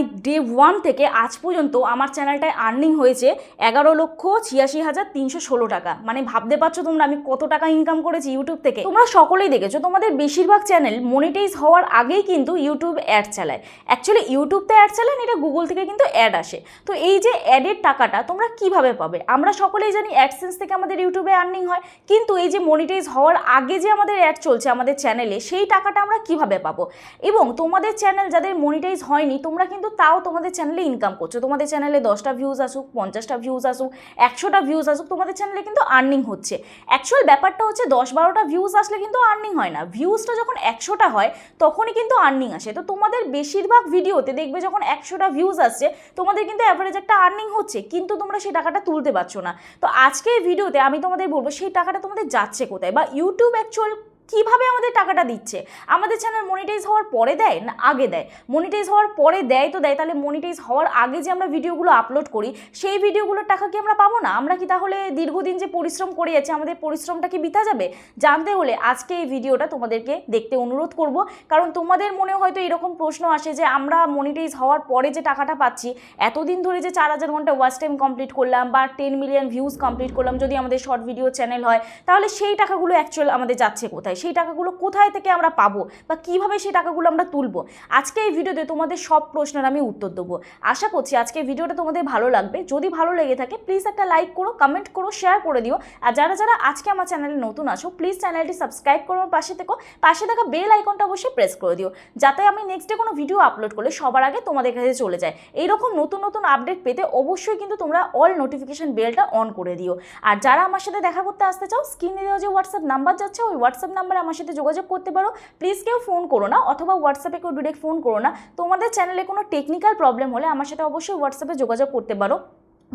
মানে day one থেকে আজ পর্যন্ত আমার চ্যানেলটায় আর্নিং হয়েছে এগারো লক্ষ ছিয়াশি হাজার তিনশো ষোলো টাকা। মানে ভাবতে পারছ তোমরা আমি কত টাকা ইনকাম করেছি ইউটিউব থেকে? তোমরা সকলেই দেখেছ, তোমাদের বেশিরভাগ চ্যানেল মনিটাইজ হওয়ার আগেই কিন্তু ইউটিউব অ্যাড চালায়। অ্যাকচুয়ালি ইউটিউবতে অ্যাড চালায় না, এটা গুগল থেকে কিন্তু অ্যাড আসে। তো এই যে অ্যাডের টাকাটা তোমরা কীভাবে পাবে? আমরা সকলেই জানি অ্যাডসেন্স থেকে আমাদের ইউটিউবে আর্নিং হয়, কিন্তু এই যে মনিটাইজ হওয়ার আগে যে আমাদের অ্যাড চলছে আমাদের চ্যানেলে সেই টাকাটা আমরা কীভাবে পাবো? এবং তোমাদের চ্যানেল যাদের মনিটাইজ হয়নি, তোমরা কিন্তু তাও তোমাদের চ্যানেলে ইনকাম করছ। তোমাদের চ্যানেলে দশটা ভিউজ আসুক, পঞ্চাশটা ভিউজ আসুক, একশোটা ভিউজ আসুক, তোমাদের চ্যানেলে কিন্তু আর্নিং হচ্ছে। অ্যাকচুয়াল ব্যাপারটা হচ্ছে দশ বারোটা ভিউজ আসলে কিন্তু আর্নিং হয় না। ভিউজটা যখন একশোটা হয়, তখনই কিন্তু আর্নিং আসে। তো তোমাদের বেশিরভাগ ভিডিওতে দেখবে যখন একশোটা ভিউজ আসছে, তোমাদের কিন্তু অ্যাভারেজ একটা আর্নিং হচ্ছে, কিন্তু তোমরা সেই টাকাটা তুলতে পারছ না। তো আজকে এই ভিডিওতে আমি তোমাদের বলব, সেই টাকাটা তোমাদের যাচ্ছে কোথায়? বা ইউটিউব অ্যাকচুয়াল কীভাবে আমাদের টাকাটা দিচ্ছে? আমাদের চ্যানেল মনিটাইজ হওয়ার পরে দেয় না আগে দেয়? মনিটাইজ হওয়ার পরে দেয় তো দেয়, তাহলে মনিটাইজ হওয়ার আগে যে আমরা ভিডিওগুলো আপলোড করি, সেই ভিডিওগুলোর টাকা কি আমরা পাবো না? আমরা কি তাহলে দীর্ঘদিন যে পরিশ্রম করে যাচ্ছি, আমাদের পরিশ্রমটা কি বিতা যাবে? জানতে হলে আজকে এই ভিডিওটা তোমাদেরকে দেখতে অনুরোধ করব। কারণ তোমাদের মনে হয়তো এরকম প্রশ্ন আসে যে, আমরা মনিটাইজ হওয়ার পরে যে টাকাটা পাচ্ছি, এতদিন ধরে যে চার হাজার ঘণ্টা ওয়াচ টাইম কমপ্লিট করলাম বা টেন মিলিয়ন ভিউজ কমপ্লিট করলাম যদি আমাদের শর্ট ভিডিও চ্যানেল হয়, তাহলে সেই টাকাগুলো অ্যাকচুয়াল আমাদের যাচ্ছে কোথায়? সেই টাকাগুলো কোথায় থেকে আমরা পাবো বা কীভাবে সেই টাকাগুলো আমরা তুলবো? আজকে এই ভিডিওতে তোমাদের সব প্রশ্নের আমি উত্তর দেবো। আশা করছি আজকে ভিডিওটা তোমাদের ভালো লাগবে। যদি ভালো লেগে থাকে প্লিজ একটা লাইক করো কমেন্ট করো শেয়ার করে দিও। আর যারা যারা আজকে আমার চ্যানেলে নতুন আসো প্লিজ চ্যানেলটি সাবস্ক্রাইব করো পাশে থেকো। পাশে থাকা বেল আইকনটা অবশ্যই প্রেস করে দিও। যাতে আমি নেক্সট ডে কোনো ভিডিও আপলোড করলে সবার আগে তোমাদের কাছে চলে যায়। এইরকম নতুন নতুন আপডেট পেতে অবশ্যই কিন্তু তোমরা অল নোটিফিকেশন বেলটা অন করে দিও। আর যারা আমার সাথে দেখা করতে আসতে চাও স্ক্রিনে দেওয়া যে হোয়াটসঅ্যাপ নাম্বার যাচ্ছে, ওই হোয়াটসঅ্যাপ নাম্বারে আমার সাথে যোগাযোগ করতে পারো। প্লিজ কেউ ফোন করো না, অথবা হোয়াটসঅ্যাপে কেউ ডিরেক্ট ফোন করো না। তোমাদের চ্যানেলে কোনো টেকনিক্যাল প্রবলেম হলে আমার সাথে অবশ্যই হোয়াটসঅ্যাপে যোগাযোগ করতে পারো।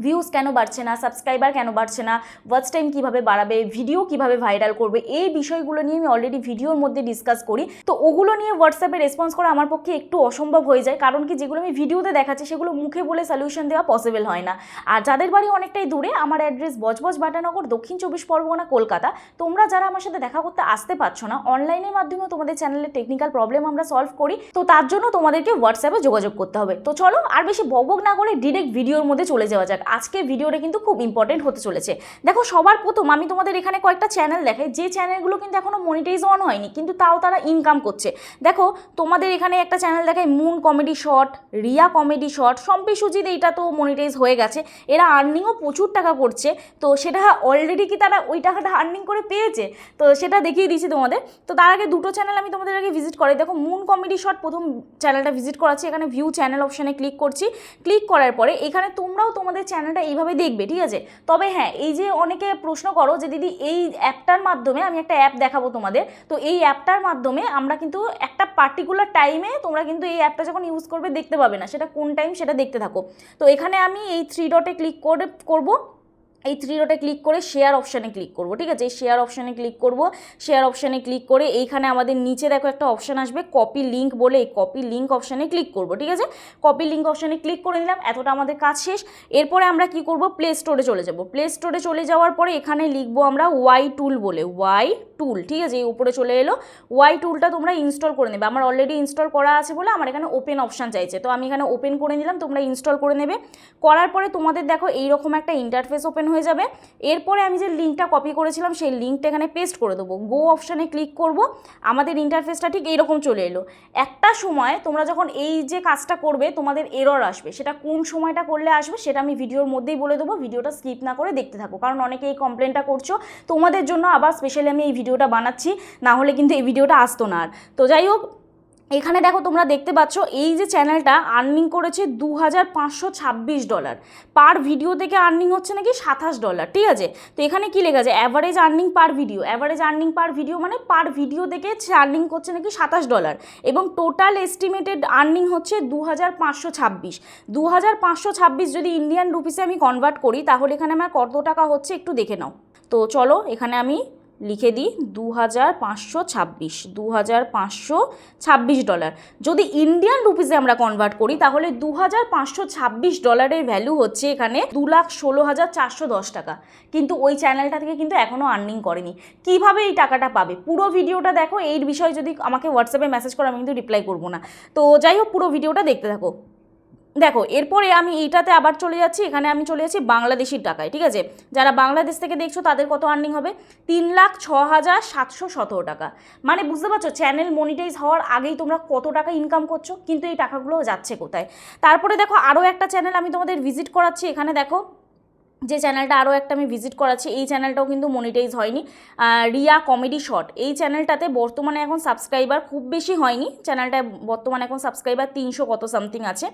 ভিউজ কেন বাড়ছে না সাবস্ক্রাইবার কেন বাড়ছে না ওয়াচ টাইম কীভাবে বাড়াবে ভিডিও কীভাবে ভাইরাল করবে, এই বিষয়গুলো নিয়ে আমি অলরেডি ভিডিওর মধ্যে ডিসকাস করি। তো ওগুলো নিয়ে হোয়াটসঅ্যাপে রেসপন্স করা আমার পক্ষে একটু অসম্ভব হয়ে যায়, কারণ কি যেগুলো আমি ভিডিওতে দেখাচ্ছি সেগুলো মুখে বলে সলিউশন দেওয়া পসিবল হয় না। আর যাদের বাড়ি অনেকটাই দূরে, আমার অ্যাড্রেস বজবজ বাটানগর, দক্ষিণ চব্বিশ পরগনা, কলকাতা, তোমরা যারা আমার সাথে দেখা করতে আসতে পারছ না অনলাইনের মাধ্যমে তোমাদের চ্যানেলের টেকনিক্যাল প্রবলেম আমরা সলভ করি, তো তার জন্য তোমাদেরকে হোয়াটসঅ্যাপে যোগাযোগ করতে হবে। তো চলো, আর বেশি বকবক না করে ডিরেক্ট ভিডিওর মধ্যে চলে যাওয়া যাক। আজকে ভিডিওটা কিন্তু খুব ইম্পর্টেন্ট হতে চলেছে। দেখো, সবার প্রথম আমি তোমাদের এখানে কয়েকটা চ্যানেল দেখাই, যে চ্যানেলগুলো কিন্তু এখনও মনিটাইজ অন হয়নি, কিন্তু তাও তারা ইনকাম করছে। দেখো, তোমাদের এখানে একটা চ্যানেল দেখায় moon comedy short Riya comedy short সম্পি সুজিদ এইটা তো মনিটাইজ হয়ে গেছে। এরা আর্নিংও প্রচুর টাকা করছে, তো সেটা অলরেডি কি তারা ওই টাকাটা আর্নিং করে পেয়েছে? তো সেটা দেখিয়ে দিয়েছি তোমাদের। তো তার আগে দুটো চ্যানেল আমি তোমাদের আগে ভিজিট করাই। দেখো মুন কমেডি শর্ট প্রথম চ্যানেলটা ভিজিট করাচ্ছি, এখানে ভিউ চ্যানেল অপশানে ক্লিক করছি। ক্লিক করার পরে এখানে তোমরাও তোমাদের চ্যানেলটা এইভাবে দেখবে, ঠিক আছে? তবে হ্যাঁ এই যে অনেকে প্রশ্ন করো যে, দিদি, এই অ্যাপটার মাধ্যমে আমি একটা অ্যাপ দেখাবো তোমাদের। তো এই অ্যাপটার মাধ্যমে আমরা কিন্তু একটা পার্টিকুলার টাইমে তোমরা কিন্তু এই অ্যাপটা যখন ইউজ করবে, দেখতে পাবে না। সেটা কোন টাইম সেটা দেখতে থাকো। তো এখানে আমি এই থ্রি ডটে ক্লিক করে, করব। এই থ্রি ডটে ক্লিক করে শেয়ার অপশানে ক্লিক করব, ঠিক আছে? এই শেয়ার অপশানে ক্লিক করব শেয়ার অপশানে ক্লিক করে এইখানে আমাদের নিচে দেখো একটা অপশান আসবে কপি লিঙ্ক বলে এই কপি লিঙ্ক অপশানে ক্লিক করব, ঠিক আছে? কপি লিঙ্ক অপশানে ক্লিক করে নিলাম, এতটা আমাদের কাজ শেষ। এরপরে আমরা কি করব? প্লে স্টোরে চলে যাব। প্লে স্টোরে চলে যাওয়ার পরে এখানে লিখব আমরা ওয়াই টুল বলে ওয়াই টুল ঠিক আছে? এই উপরে চলে এলো। ওয়াই টুলটা তোমরা ইনস্টল করে নেবে। আমার অলরেডি ইনস্টল করা আছে বলে আমার এখানে ওপেন অপশান চাইছে। তো আমি এখানে ওপেন করে নিলাম, তোমরা ইনস্টল করে নেবে। করার পরে তোমাদের দেখো এইরকম একটা ইন্টারফেস ওপেন হয়ে যাবে। এরপরে আমি যে লিঙ্কটা কপি করেছিলাম, সেই লিঙ্কটা এখানে পেস্ট করে দেবো। গো অপশানে ক্লিক করব, আমাদের ইন্টারফেসটা ঠিক এইরকম চলে এলো। একটা সময় তোমরা যখন এই যে কাজটা করবে, তোমাদের এরর আসবে। সেটা কোন সময়টা করলে আসবে, সেটা আমি ভিডিওর মধ্যেই বলে দেবো। ভিডিওটা স্কিপ না করে দেখতে থাকো। কারণ অনেকে এই কমপ্লেনটা করছ। তোমাদের জন্য আবার স্পেশালি আমি এই ভিডিওটা বানাচ্ছি, না হলে কিন্তু এই ভিডিওটা আসতো না আর। তো যাই হোক এখানে দেখো তোমরা দেখতে পাচ্ছ, এই যে চ্যানেলটা আর্নিং করেছে দু হাজার পাঁচশো ছাব্বিশ ডলার পার ভিডিও থেকে আর্নিং হচ্ছে নাকি সাতাশ ডলার ঠিক আছে? তো এখানে কি লেখা আছে? Average earning per video average earning per video মানে পার ভিডিও থেকে আর্নিং করছে নাকি সাতাশ ডলার এবং টোটাল এস্টিমেটেড আর্নিং হচ্ছে দু হাজার পাঁচশো ছাব্বিশ। দু হাজার পাঁচশো ছাব্বিশ যদি ইন্ডিয়ান রুপিসে আমি কনভার্ট করি, তাহলে এখানে আমার কত টাকা হচ্ছে একটু দেখে নাও। তো চলো, এখানে আমি লিখে দিই দু হাজার পাঁচশো ছাব্বিশ দু হাজার পাঁচশো ছাব্বিশ ডলার। যদি ইন্ডিয়ান রুপিসে আমরা কনভার্ট করি, তাহলে দু হাজার পাঁচশো ছাব্বিশ ডলারের ভ্যালু হচ্ছে এখানে দু লাখ ষোলো হাজার চারশো দশ টাকা। কিন্তু ওই চ্যানেলটা থেকে কিন্তু এখনও আর্নিং করেনি। কীভাবে এই টাকাটা পাবে? পুরো ভিডিওটা দেখো, এই বিষয়ে যদি আমাকে হোয়াটসঅ্যাপে মেসেজ করো, আমি কিন্তু রিপ্লাই করব না। তো যাই হোক, পুরো ভিডিওটা দেখতে থাকো। দেখো, এরপরে আমি এইটাতে আবার চলে যাচ্ছি, এখানে আমি চলে যাচ্ছি বাংলাদেশির টাকায়, ঠিক আছে? যারা বাংলাদেশ থেকে দেখছ তাদের কত আর্নিং হবে? তিন লাখ ছ হাজার সাতশো সতেরো টাকা। মানে বুঝতে পারছ চ্যানেল মনিটাইজ হওয়ার আগেই তোমরা কত টাকা ইনকাম করছ, কিন্তু এই টাকাগুলো যাচ্ছে কোথায়? তারপরে দেখো আরও একটা চ্যানেল আমি তোমাদের ভিজিট করাচ্ছি, এখানে দেখো যে চ্যানেলটা আরও একটা আমি ভিজিট করাচ্ছি, এই চ্যানেলটাও কিন্তু মনিটাইজ হয়নি। রিয়া কমেডি শর্ট এই চ্যানেলটাতে বর্তমানে এখন সাবস্ক্রাইবার খুব বেশি হয়নি। চ্যানেলটায় বর্তমানে এখন সাবস্ক্রাইবার তিনশো কত সামথিং আছে।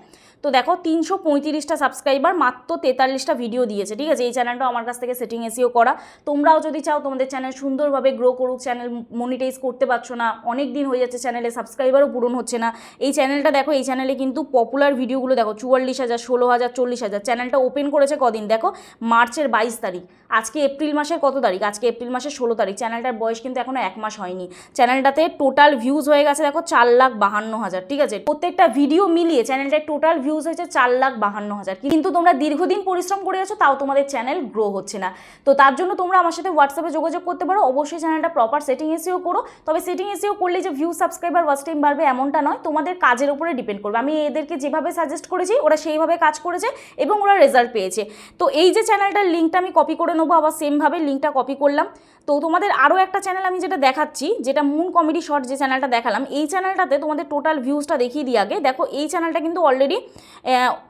তো দেখো, তিনশো পঁয়ত্রিশটা সাবস্ক্রাইবার মাত্র তেতাল্লিশটা ভিডিও দিয়েছে, ঠিক আছে? এই চ্যানেলটাও আমার কাছ থেকে সেটিং এসিও করা। তোমরাও যদি চাও, তোমাদের চ্যানেল সুন্দরভাবে গ্রো করুক চ্যানেল মনিটাইজ করতে পারছ না, অনেক দিন হয়ে যাচ্ছে চ্যানেলে সাবস্ক্রাইবারও পূরণ হচ্ছে না। এই চ্যানেলটা দেখো, এই চ্যানেলে কিন্তু পপুলার ভিডিওগুলো দেখো, চুয়াল্লিশ হাজার, ষোলো হাজার, চল্লিশ হাজার চ্যানেলটা ওপেন করেছে কদিন? দেখো মার্চের বাইশ তারিখ। আজকে এপ্রিল মাসের কত তারিখ? আজকে এপ্রিল মাসের ষোলো তারিখ। চ্যানেলটার বয়স কিন্তু এখনও এক মাস হয়নি। চ্যানেলটাতে টোটাল ভিউজ হয়ে গেছে দেখো চার লাখ বাহান্ন হাজার, ঠিক আছে? প্রত্যেকটা ভিডিও মিলিয়ে চ্যানেলটার টোটাল ভিউজ হয়েছে চার লাখ বাহান্ন হাজার। কিন্তু তোমরা দীর্ঘদিন পরিশ্রম করে আছো, তাও তোমাদের চ্যানেল গ্রো হচ্ছে না। তো তার জন্য তোমরা আমার সাথে হোয়াটসঅ্যাপে যোগাযোগ করতে পারো। অবশ্যই চ্যানেলটা প্রপার সেটিং এসিও করো। তবে সেটিং এসিও করলে যে ভিউ সাবস্ক্রাইবার ওয়াচ টাইম বাড়বে এমনটা নয়। তোমাদের কাজের উপরে ডিপেন্ড করবে। আমি এদেরকে যেভাবে সাজেস্ট করেছি, ওরা সেইভাবে কাজ করেছে এবং ওরা রেজাল্ট পেয়েছে। তো এই যে চ্যানেলটার লিঙ্কটা আমি কপি করে নেব, আবার সেমভাবে লিঙ্কটা কপি করলাম। তো তোমাদের আরও একটা চ্যানেল আমি যেটা দেখাচ্ছি, যেটা মুন কমেডি শর্ট যে চ্যানেলটা দেখালাম, এই চ্যানেলটাতে তোমাদের টোটাল ভিউজটা দেখিয়ে দিই আগে। দেখো, এই চ্যানেলটা কিন্তু already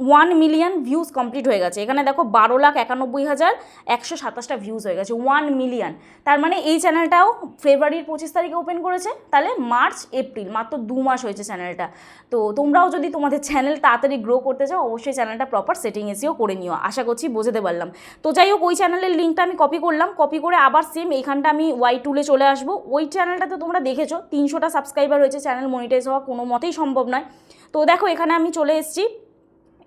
one million views complete হয়ে গেছে। এখানে দেখো, বারো লাখ একানব্বই হাজার একশো সাতাশটা ভিউজ হয়ে গেছে ওয়ান মিলিয়ন তার মানে এই চ্যানেলটাও ফেব্রুয়ারির পঁচিশ তারিখে ওপেন করেছে, তাহলে মার্চ এপ্রিল মাত্র দু মাস হয়েছে চ্যানেলটা তো তোমরাও যদি তোমাদের চ্যানেল তাড়াতাড়ি গ্রো করতে চাও, অবশ্যই চ্যানেলটা প্রপার সেটিং এসেও করে নিও। আশা করছি বোঝাতে পারলাম। তো যাই হোক, ওই চ্যানেলের লিঙ্কটা আমি কপি করলাম। কপি করে আবার সেম এইখানটা আমি ওয়াই টুলে চলে আসব। ওই চ্যানেলটাতে তোমরা দেখেছ, তিনশোটা সাবস্ক্রাইবার হয়েছে চ্যানেল মনিটাইজ হওয়া কোনো মতেই সম্ভব নয়। তো দেখো, এখানে আমি চলে এসেছি।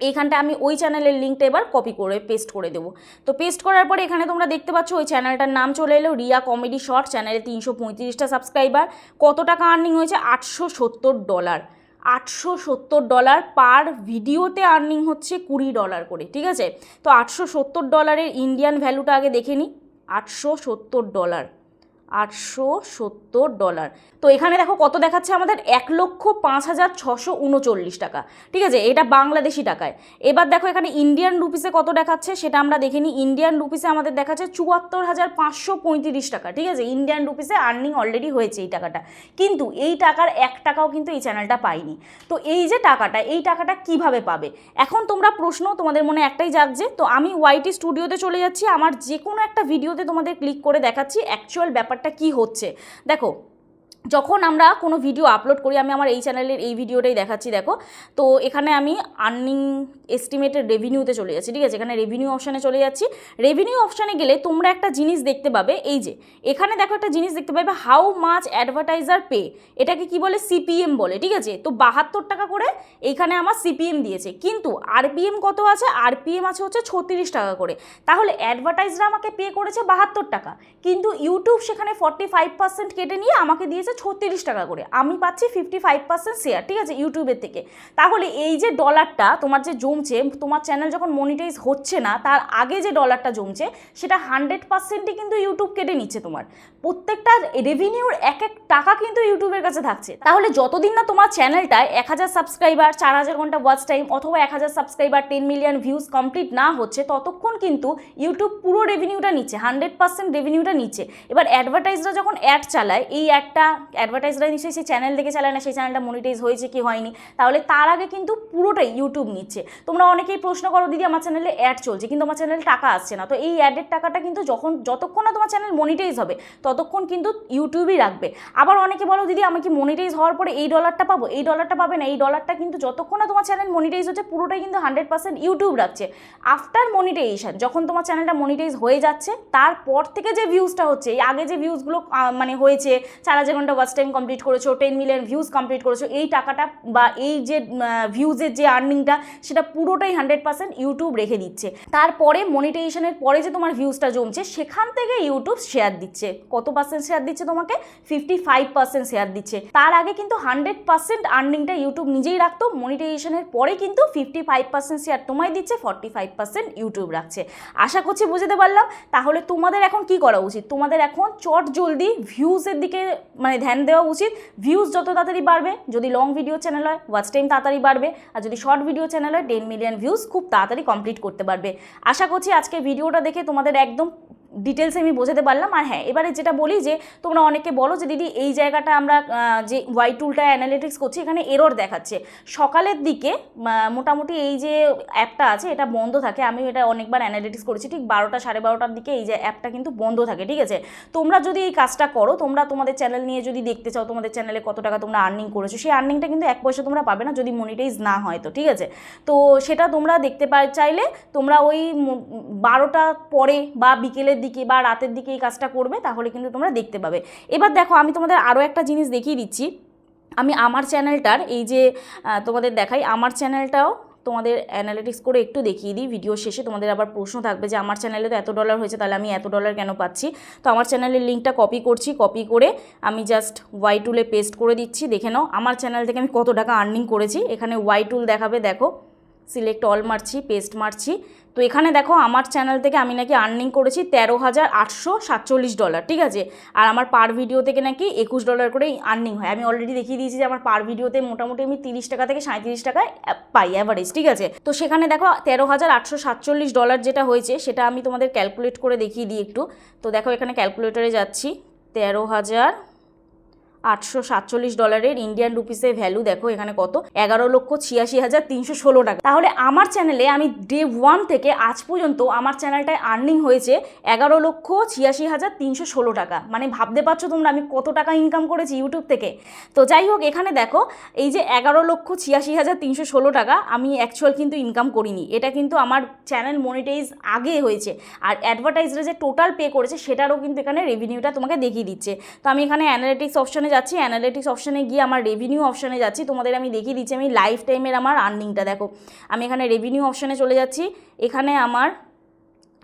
এইখানটা আমি ওই চ্যানেলের লিঙ্কটা এবার কপি করে পেস্ট করে দেবো। তো পেস্ট করার পরে এখানে তোমরা দেখতে পাচ্ছ, ওই চ্যানেলটার নাম চলে এলো, রিয়া কমেডি শর্ট চ্যানেলে তিনশো পঁয়ত্রিশটা সাবস্ক্রাইবার কত টাকা আর্নিং হয়েছে? আটশো সত্তর ডলার আটশো সত্তর ডলার পার ভিডিওতে আর্নিং হচ্ছে কুড়ি ডলার করে, ঠিক আছে? তো আটশো সত্তর ডলারের ইন্ডিয়ান ভ্যালুটা আগে দেখে নিই আটশো সত্তর ডলার। আটশো সত্তর ডলার। তো এখানে দেখো কত দেখাচ্ছে আমাদের? এক লক্ষ পাঁচ হাজার ছশো উনচল্লিশ টাকা। ঠিক আছে, এটা বাংলাদেশি টাকায়। এবার দেখো এখানে ইন্ডিয়ান রুপিসে কত দেখাচ্ছে সেটা আমরা দেখে নিই ইন্ডিয়ান রুপিসে আমাদের দেখাচ্ছে চুয়াত্তর হাজার পাঁচশো পঁয়ত্রিশ টাকা। ঠিক আছে, ইন্ডিয়ান রুপিসে আর্নিং অলরেডি হয়েছে এই টাকাটা। কিন্তু এই টাকার এক টাকাও কিন্তু এই চ্যানেলটা পাইনি তো এই যে টাকাটা, এই টাকাটা কীভাবে পাবে? এখন তোমরা প্রশ্ন, তোমাদের মনে একটাই জাগছে। তো আমি ওয়াইটি স্টুডিওতে চলে যাচ্ছি। আমার যে কোনো একটা ভিডিওতে তোমাদের ক্লিক করে দেখাচ্ছি। অ্যাকচুয়াল ব্যাপারটা কি হচ্ছে? দেখো যখন আমরা কোনো ভিডিও আপলোড করি, আমি আমার এই চ্যানেলের এই ভিডিওটাই দেখাচ্ছি, দেখো। তো এখানে আমি আর্নিং এস্টিমেটেড রেভিনিউতে চলে যাচ্ছি, ঠিক আছে? এখানে রেভিনিউ অপশানে চলে যাচ্ছি। রেভিনিউ অপশানে গেলে তোমরা একটা জিনিস দেখতে পাবে, এই যে, এখানে দেখো একটা জিনিস দেখতে পাবে হাউ মাচ অ্যাডভার্টাইজার পে এটাকে কি বলে? সিপিএম বলে, ঠিক আছে? তো বাহাত্তর টাকা করে এইখানে আমার সিপিএম দিয়েছে। কিন্তু আরপিএম কত আছে? আরপিএম আছে হচ্ছে ছত্রিশ টাকা করে। তাহলে অ্যাডভার্টাইজরা আমাকে পে করেছে বাহাত্তর টাকা। কিন্তু ইউটিউব সেখানে ফর্টি ফাইভ পার্সেন্ট কেটে নিয়ে আমাকে দিয়েছে ছত্রিশ টাকা করে। আমি পাচ্ছি ফিফটি ফাইভ পার্সেন্ট শেয়ার ঠিক আছে? ইউটিউবের থেকে। তাহলে এই যে ডলারটা তোমার যে জমছে, তোমার চ্যানেল যখন মনিটাইজ হচ্ছে না, তার আগে যে ডলারটা জমছে, সেটা হান্ড্রেড পার্সেন্টই কিন্তু ইউটিউব কেটে নিচ্ছে তোমার। প্রত্যেকটা রেভিনিউর এক এক টাকা কিন্তু ইউটিউবের কাছে থাকছে। তাহলে যতদিন না তোমার চ্যানেলটায় এক হাজার সাবস্ক্রাইবার চার হাজার ঘণ্টা ওয়াচ টাইম অথবা এক হাজার subscriber ten million views complete না হচ্ছে, ততক্ষণ কিন্তু ইউটিউব পুরো রেভিনিউটা নিচ্ছে হান্ড্রেড পার্সেন্ট রেভিনিউটা নিচ্ছে। এবার অ্যাডভার্টাইজরা যখন অ্যাড চালায়, এই অ্যাডটা অ্যাডভার্টাইজরা নিশ্চয়ই সেই চ্যানেল দেখে চালায় না, সেই চ্যানেলটা মনিটাইজ হয়েছে কি হয়নি? তাহলে তার আগে কিন্তু পুরোটাই ইউটিউব নিচ্ছে। তোমরা অনেকেই প্রশ্ন করো, দিদি, আমার চ্যানেলে অ্যাড চলছে। কিন্তু আমার চ্যানেলে টাকা আসছে না। তো এই অ্যাডের টাকাটা কিন্তু যখন, যতক্ষণ না তোমার চ্যানেল মনিটাইজ হবে, ততক্ষণ কিন্তু ইউটিউবই রাখবে। আবার অনেকে বলো, দিদি, আমি কি মনিটাইজ হওয়ার পরে এই ডলারটা পাবো? এই ডলারটা পাবে না, এই ডলারটা কিন্তু যতক্ষণ না তোমার চ্যানেল মনিটাইজ হচ্ছে, পুরোটাই কিন্তু হান্ড্রেড পার্সেন্ট ইউটিউব রাখছে। আফটার মনিটাইজেশন যখন তোমার চ্যানেলটা মনিটাইজ হয়ে যাচ্ছে, তারপর থেকে যে ভিউজটা হচ্ছে, এই আগে যে ভিউজগুলো মানে হয়েছে, চার হাজার ঘণ্টা ওয়াচ টাইম কমপ্লিট করেছ টেন মিলিয়ন ভিউজ কমপ্লিট করেছ, এই টাকাটা বা এই যে ভিউজের যে আর্নিংটা সেটা পুরোটাই হান্ড্রেড পার্সেন্ট ইউটিউব রেখে দিচ্ছে। তারপরে মনিটাইজেশনের পরে যে তোমার ভিউজটা জমছে, সেখান থেকে ইউটিউব শেয়ার দিচ্ছে। কত পার্সেন্ট শেয়ার দিচ্ছে তোমাকে? ফিফটি ফাইভ পার্সেন্ট শেয়ার দিচ্ছে। তার আগে কিন্তু হান্ড্রেড পার্সেন্ট আর্নিংটা ইউটিউব নিজেই রাখতো মনিটাইজেশনের পরে কিন্তু ফিফটি ফাইভ পার্সেন্ট শেয়ার তোমায় দিচ্ছে ফর্টি ফাইভ পার্সেন্ট ইউটিউব রাখছে। আশা করছি বুঝতে পারলাম। তাহলে তোমাদের এখন কি করা উচিত? তোমাদের এখন চট জলদি ভিউজের দিকে মানে সেখানে ধ্যান দেওয়া উচিত। ভিউজ যত তাড়াতাড়ি বাড়বে, যদি লং ভিডিও চ্যানেল হয় ওয়াচ টাইম তাড়াতাড়ি বাড়বে, আর যদি শর্ট ভিডিও চ্যানেল হয় টেন মিলিয়ন ভিউজ খুব তাড়াতাড়ি কমপ্লিট করতে পারবে। আশা করছি আজকে ভিডিওটা দেখে তোমাদের একদম ডিটেলসে আমি বোঝাতে পারলাম। আর হ্যাঁ এবারে যেটা বলি যে, তোমরা অনেকে বলো যে, দিদি, এই জায়গাটা আমরা যে ওয়াই টুলটা অ্যানালিটিক্স করছি, এখানে এরর দেখাচ্ছে। সকালের দিকে মোটামুটি এই যে অ্যাপটা আছে, এটা বন্ধ থাকে। আমি এটা অনেকবার অ্যানালিটিক্স করেছি, ঠিক বারোটা, সাড়ে বারোটার দিকে এই যে অ্যাপটা কিন্তু বন্ধ থাকে, ঠিক আছে? তোমরা যদি এই কাজটা করো, তোমরা তোমাদের চ্যানেল নিয়ে যদি দেখতে চাও, তোমাদের চ্যানেলে কত টাকা তোমরা আর্নিং করেছ, সেই আর্নিংটা কিন্তু এক পয়সা তোমরা পাবে না যদি মনিটাইজ না হয় তো, ঠিক আছে? তো সেটা তোমরা দেখতে পা চাইলে তোমরা ওই বারোটা পরে বা বিকেলের দিকে বা রাতের দিকে এই কাজটা করবে, তাহলে কিন্তু তোমরা দেখতে পাবে। এবার দেখো, আমি তোমাদের আরও একটা জিনিস দেখিয়ে দিচ্ছি। আমি আমার চ্যানেলটার এই যে তোমাদের দেখাই, আমার চ্যানেলটাও তোমাদের অ্যানালিটিক্স করে একটু দেখিয়ে দিই। ভিডিও শেষে তোমাদের আবার প্রশ্ন থাকবে যে, আমার চ্যানেলে তো এত ডলার হয়েছে, তাহলে আমি এত ডলার কেন পাচ্ছি? তো আমার চ্যানেলের লিঙ্কটা কপি করছি কপি করে আমি জাস্ট ওয়াই টুলে পেস্ট করে দিচ্ছি। দেখে নাও, আমার চ্যানেল থেকে আমি কত টাকা আর্নিং করেছি। এখানে ওয়াই টুল দেখাবে, দেখো সিলেক্ট অল মারছি পেস্ট মারছি। তো এখানে দেখো আমার চ্যানেল থেকে আমি নাকি আর্নিং করেছি তেরো হাজার আটশো সাতচল্লিশ ডলার ঠিক আছে? আর আমার পার ভিডিও থেকে নাকি একুশ ডলার করেই আর্নিং হয়। আমি অলরেডি দেখিয়ে দিয়েছি যে আমার পার ভিডিওতে মোটামুটি আমি তিরিশ টাকা থেকে সাঁত্রিশ টাকায় পাই অ্যাভারেজ ঠিক আছে? তো সেখানে দেখো তেরো হাজার আটশো সাতচল্লিশ ডলার যেটা হয়েছে, সেটা আমি তোমাদের ক্যালকুলেট করে দেখিয়ে দিই একটু। তো দেখো এখানে ক্যালকুলেটরে যাচ্ছি, তেরো হাজার আটশো সাতচল্লিশ ডলারের ইন্ডিয়ান রুপিসের ভ্যালু দেখো এখানে কত? এগারো লক্ষ ছিয়াশি হাজার তিনশো ষোলো টাকা। তাহলে আমার চ্যানেলে আমি ডে ওয়ান থেকে আজ পর্যন্ত আমার চ্যানেলটায় আর্নিং হয়েছে এগারো লক্ষ ছিয়াশি হাজার তিনশো ষোলো টাকা। মানে ভাবতে পারছ তোমরা আমি কত টাকা ইনকাম করেছি ইউটিউব থেকে? তো যাই হোক, এখানে দেখো, এই যে এগারো লক্ষ ছিয়াশি হাজার তিনশো ষোলো টাকা আমি অ্যাকচুয়াল কিন্তু ইনকাম করিনি। এটা কিন্তু আমার চ্যানেল মনিটাইজ আগে হয়েছে। আর অ্যাডভার্টাইজরা যে টোটাল পে করেছে, সেটারও কিন্তু এখানে রেভিনিউটা তোমাকে দেখিয়ে দিচ্ছে। তো আমি এখানে অ্যানালিটিক্স অপশনে যাচ্ছি অ্যানালিটিক্স অপশানে গিয়ে আমার রেভিনিউ অপশানে যাচ্ছি। তোমাদের আমি দেখিয়ে দিচ্ছি, আমি লাইফ টাইমের আমার আর্নিংটা দেখো। আমি এখানে রেভিনিউ অপশানে চলে যাচ্ছি। এখানে আমার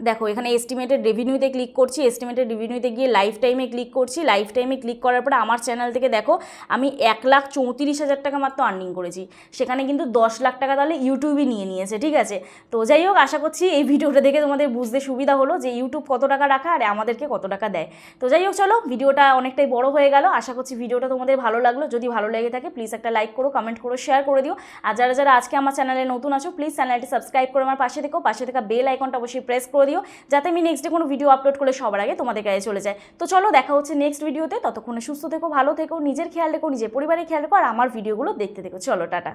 দেখো, এখানে এস্টিমেটেড রেভিনিউতে ক্লিক করছি এস্টিমেটেড রেভিনিউতে গিয়ে লাইফ টাইমে ক্লিক করছি লাইফ টাইমে ক্লিক করার পরে আমার চ্যানেল থেকে দেখো, আমি এক লাখ চৌত্রিশ হাজার টাকা মাত্র আর্নিং করেছি। সেখানে কিন্তু দশ লাখ টাকা তাহলে ইউটিউবই নিয়ে নিয়েছে, ঠিক আছে? তো যাই হোক, আশা করছি এই ভিডিওটা দেখে তোমাদের বুঝতে সুবিধা হলো যে ইউটিউব কত টাকা রাখা আর আমাদেরকে কত টাকা দেয়। তো যাই হোক, চলো, ভিডিওটা অনেকটাই বড় হয়ে গেল। আশা করছি ভিডিওটা তোমাদের ভালো লাগল। যদি ভালো লেগে থাকে প্লিজ একটা লাইক করো কমেন্ট করো শেয়ার করে দিও। আর যারা যারা আজকে আমার চ্যানেলে নতুন আছো প্লিজ চ্যানেলটি সাবস্ক্রাইব করে আমার পাশে থেকো। পাশে থাকা বেল আইকনটা অবশ্যই প্রেস করে যাতে আমি নেক্সট ডে কোনো ভিডিও আপলোড করলে সবার আগে তোমাদের কাছে চলে যায়। তো চলো দেখা হচ্ছে নেক্সট ভিডিওতে ততক্ষণে সুস্থ থেকো, ভালো থেকো, নিজের খেয়াল রেখো, নিজের পরিবারের খেয়াল রেখো, আর আমার ভিডিওগুলো দেখতে দেখো চলো, টাটা।